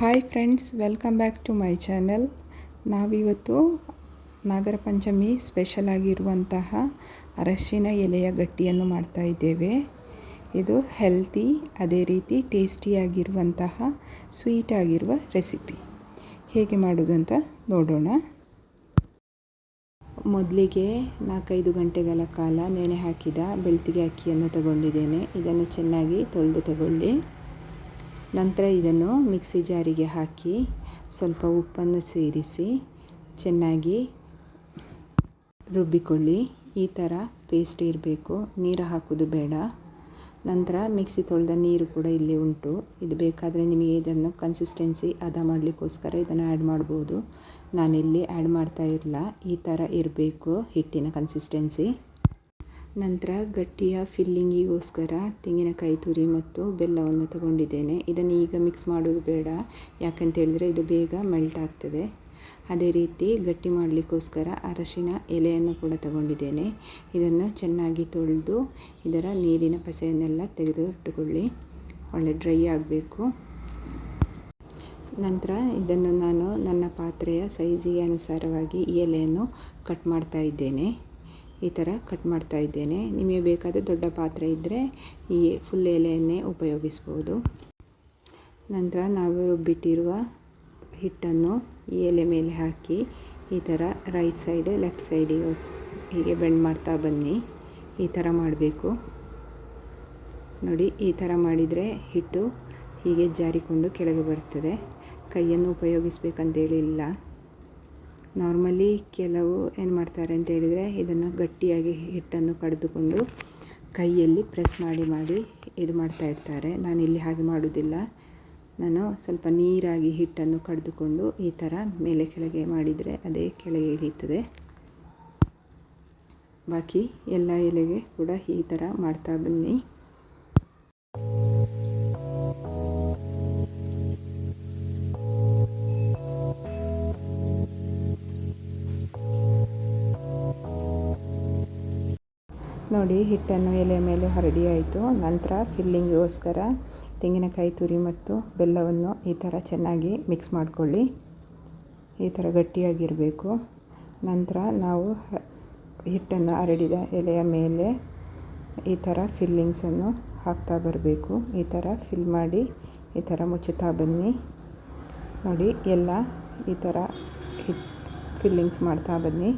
Hi friends welcome back to my channel ನಾವಿವತ್ತು Nagara Panchami special ಆಗಿರುವಂತಹ ಅರಶಿನ ಎಲೆಯ ಗಟ್ಟಿಯನ್ನು ಮಾಡ್ತಾ ಇದ್ದೇವೆ. ಇದು ಹೆಲ್ತಿ ಅದೇ ರೀತಿ ಟೇಸ್ಟಿಯಾಗಿರುವಂತಹ ಸ್ವೀಟ್ ಆಗಿರುವ ರೆಸಿಪಿ ಹೇಗೆ ಮಾಡೋದಂತ ನೋಡೋಣ. ಮೊದಲಿಗೆ ನಾಲ್ಕೈದು ಗಂಟೆಗಳ ಕಾಲ ನೆನೆ ಹಾಕಿದ ಬೆಳ್ತಿಗೆ ಅಕ್ಕಿಯನ್ನು ತಗೊಂಡಿದ್ದೇನೆ. ಇದನ್ನು ಚೆನ್ನಾಗಿ ತೊಳೆದು ತಗೊಳ್ಳಿ. ನಂತರ ಇದನ್ನು ಮಿಕ್ಸಿ ಜಾರಿಗೆ ಹಾಕಿ ಸ್ವಲ್ಪ ಉಪ್ಪನ್ನು ಸೇರಿಸಿ ಚೆನ್ನಾಗಿ ರುಬ್ಬಿಕೊಳ್ಳಿ. ಈ ಥರ ಪೇಸ್ಟ್ ಇರಬೇಕು. ನೀರು ಹಾಕೋದು ಬೇಡ. ನಂತರ ಮಿಕ್ಸಿ ತೊಳೆದ ನೀರು ಕೂಡ ಇಲ್ಲಿ ಉಂಟು. ಇದು ಬೇಕಾದರೆ ನಿಮಗೆ ಇದನ್ನು ಕನ್ಸಿಸ್ಟೆನ್ಸಿ ಹದ ಮಾಡಲಿಕ್ಕೋಸ್ಕರ ಇದನ್ನು ಆ್ಯಡ್ ಮಾಡ್ಬೋದು. ನಾನಿಲ್ಲಿ ಆ್ಯಡ್ ಮಾಡ್ತಾ ಇರಲ್ಲ ಈ ಥರ ಇರಬೇಕು ಹಿಟ್ಟಿನ ಕನ್ಸಿಸ್ಟೆನ್ಸಿ ನಂತರ ಗಟ್ಟಿಯ ಫಿಲ್ಲಿಂಗಿಗೋಸ್ಕರ ತೆಂಗಿನಕಾಯಿ ತುರಿ ಮತ್ತು ಬೆಲ್ಲವನ್ನು ತಗೊಂಡಿದ್ದೇನೆ. ಇದನ್ನು ಈಗ ಮಿಕ್ಸ್ ಮಾಡೋದು ಬೇಡ. ಯಾಕಂತ ಹೇಳಿದರೆ ಇದು ಬೇಗ ಮೆಲ್ಟ್ ಆಗ್ತದೆ. ಅದೇ ರೀತಿ ಗಟ್ಟಿ ಮಾಡಲಿಕ್ಕೋಸ್ಕರ ಅರಶಿನ ಎಲೆಯನ್ನು ಕೂಡ ತಗೊಂಡಿದ್ದೇನೆ. ಇದನ್ನು ಚೆನ್ನಾಗಿ ತೊಳೆದು ಇದರ ನೀರಿನ ಪಸೆಯನ್ನೆಲ್ಲ ತೆಗೆದು ಇಟ್ಟುಕೊಳ್ಳಿ ಒಳ್ಳೆ ಡ್ರೈ ಆಗಬೇಕು. ನಂತರ ಇದನ್ನು ನಾನು ನನ್ನ ಪಾತ್ರೆಯ ಸೈಜಿಗೆ ಅನುಸಾರವಾಗಿ ಈ ಎಲೆಯನ್ನು ಕಟ್ ಮಾಡ್ತಾ ಇದ್ದೇನೆ. ಈ ಥರ ಕಟ್ ಮಾಡ್ತಾ ಇದ್ದೇನೆ. ನಿಮಗೆ ಬೇಕಾದ ದೊಡ್ಡ ಪಾತ್ರೆ ಇದ್ದರೆ ಈ ಫುಲ್ ಎಲೆಯನ್ನೇ ಉಪಯೋಗಿಸ್ಬೋದು. ನಂತರ ನಾವು ರುಬ್ಬಿಟ್ಟಿರುವ ಹಿಟ್ಟನ್ನು ಈ ಎಲೆ ಮೇಲೆ ಹಾಕಿ ಈ ಥರ ರೈಟ್ ಸೈಡ್ ಲೆಫ್ಟ್ ಸೈಡಿಗೆ ಹೀಗೆ ಬೆಂಡ್ ಮಾಡ್ತಾ ಬನ್ನಿ. ಈ ಥರ ಮಾಡಬೇಕು. ನೋಡಿ, ಈ ಥರ ಮಾಡಿದರೆ ಹಿಟ್ಟು ಹೀಗೆ ಜಾರಿಕೊಂಡು ಕೆಳಗೆ ಬರ್ತದೆ. ಕೈಯನ್ನು ಉಪಯೋಗಿಸ್ಬೇಕಂತೇಳಿಲ್ಲ ನಾರ್ಮಲಿ ಕೆಲವು ಏನು ಮಾಡ್ತಾರೆ ಅಂತ ಹೇಳಿದರೆ ಇದನ್ನು ಗಟ್ಟಿಯಾಗಿ ಹಿಟ್ಟನ್ನು ಕಡಿದುಕೊಂಡು ಕೈಯಲ್ಲಿ ಪ್ರೆಸ್ ಮಾಡಿ ಮಾಡಿ ಇದು ಮಾಡ್ತಾ ಇರ್ತಾರೆ. ನಾನು ಇಲ್ಲಿ ಹಾಗೆ ಮಾಡುವುದಿಲ್ಲ ನಾನು ಸ್ವಲ್ಪ ನೀರಾಗಿ ಹಿಟ್ಟನ್ನು ಕಡಿದುಕೊಂಡು ಈ ಥರ ಮೇಲೆ ಕೆಳಗೆ ಮಾಡಿದರೆ ಅದೇ ಕೆಳಗೆ ಇಳಿಯುತ್ತದೆ. ಬಾಕಿ ಎಲ್ಲ ಎಲೆಗೆ ಕೂಡ ಈ ಥರ ಮಾಡ್ತಾ ಬನ್ನಿ. ನೋಡಿ, ಹಿಟ್ಟನ್ನು ಎಲೆ ಮೇಲೆ ಹರಡಿ ಆಯಿತು. ನಂತರ ಫಿಲ್ಲಿಂಗಿಗೋಸ್ಕರ ತೆಂಗಿನಕಾಯಿ ತುರಿ ಮತ್ತು ಬೆಲ್ಲವನ್ನು ಈ ಥರ ಚೆನ್ನಾಗಿ ಮಿಕ್ಸ್ ಮಾಡಿಕೊಳ್ಳಿ. ಈ ಥರ ಗಟ್ಟಿಯಾಗಿರಬೇಕು. ನಂತರ ನಾವು ಹಿಟ್ಟನ್ನು ಹರಡಿದ ಎಲೆಯ ಮೇಲೆ ಈ ಥರ ಫಿಲ್ಲಿಂಗ್ಸನ್ನು ಹಾಕ್ತಾ ಬರಬೇಕು. ಈ ಥರ ಫಿಲ್ ಮಾಡಿ, ಈ ಥರ ಮುಚ್ಚುತ್ತಾ ಬನ್ನಿ. ನೋಡಿ, ಎಲ್ಲ ಈ ಥರ ಹಿಟ್ ಫಿಲ್ಲಿಂಗ್ಸ್ ಮಾಡ್ತಾ ಬನ್ನಿ.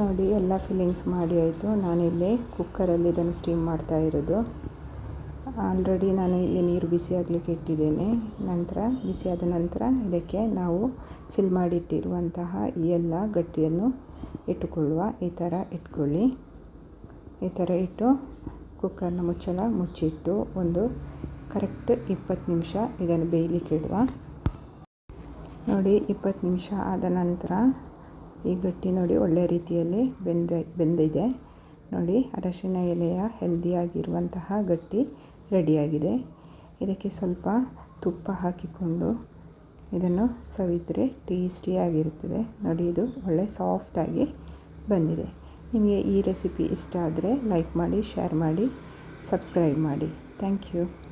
ನೋಡಿ ಎಲ್ಲ ಫಿಲ್ಲಿಂಗ್ಸ್ ಮಾಡಿ ಆಯಿತು. ನಾನಿಲ್ಲಿ ಕುಕ್ಕರಲ್ಲಿ ಇದನ್ನು ಸ್ಟೀಮ್ ಮಾಡ್ತಾ ಇರೋದು. ಆಲ್ರೆಡಿ ನಾನು ಇಲ್ಲಿ ನೀರು ಬಿಸಿ ಆಗಲಿಕ್ಕೆ ಇಟ್ಟಿದ್ದೇನೆ. ನಂತರ ಬಿಸಿಯಾದ ನಂತರ ಇದಕ್ಕೆ ನಾವು ಫಿಲ್ ಮಾಡಿಟ್ಟಿರುವಂತಹ ಈ ಎಲ್ಲ ಗಟ್ಟಿಯನ್ನು ಇಟ್ಟುಕೊಳ್ಳುವ. ಈ ಥರ ಇಟ್ಕೊಳ್ಳಿ. ಈ ಥರ ಇಟ್ಟು ಕುಕ್ಕರ್ನ ಮುಚ್ಚಳ ಮುಚ್ಚಿಟ್ಟು ಒಂದು ಕರೆಕ್ಟ್ ಇಪ್ಪತ್ತು ನಿಮಿಷ ಇದನ್ನು ಬೇಯಲಿಕ್ಕೆ ಇಡುವ. ನೋಡಿ, ಇಪ್ಪತ್ತು ನಿಮಿಷ ಆದ ನಂತರ ಈ ಗಟ್ಟಿ ನೋಡಿ ಒಳ್ಳೆಯ ರೀತಿಯಲ್ಲಿ ಬೆಂದ, ಬೆಂದಿದೆ. ನೋಡಿ, ಅರಶಿನ ಎಲೆಯ ಹೆಲ್ದಿಯಾಗಿರುವಂತಹ ಗಟ್ಟಿ ರೆಡಿಯಾಗಿದೆ. ಇದಕ್ಕೆ ಸ್ವಲ್ಪ ತುಪ್ಪ ಹಾಕಿಕೊಂಡು ಇದನ್ನು ಸವಿದರೆ ಟೇಸ್ಟಿಯಾಗಿರುತ್ತದೆ. ನೋಡಿ, ಇದು ಒಳ್ಳೆ ಸಾಫ್ಟಾಗಿ ಬಂದಿದೆ. ನಿಮಗೆ ಈ ರೆಸಿಪಿ ಇಷ್ಟ ಆದರೆ ಲೈಕ್ ಮಾಡಿ, ಶೇರ್ ಮಾಡಿ, ಸಬ್ಸ್ಕ್ರೈಬ್ ಮಾಡಿ. Thank you.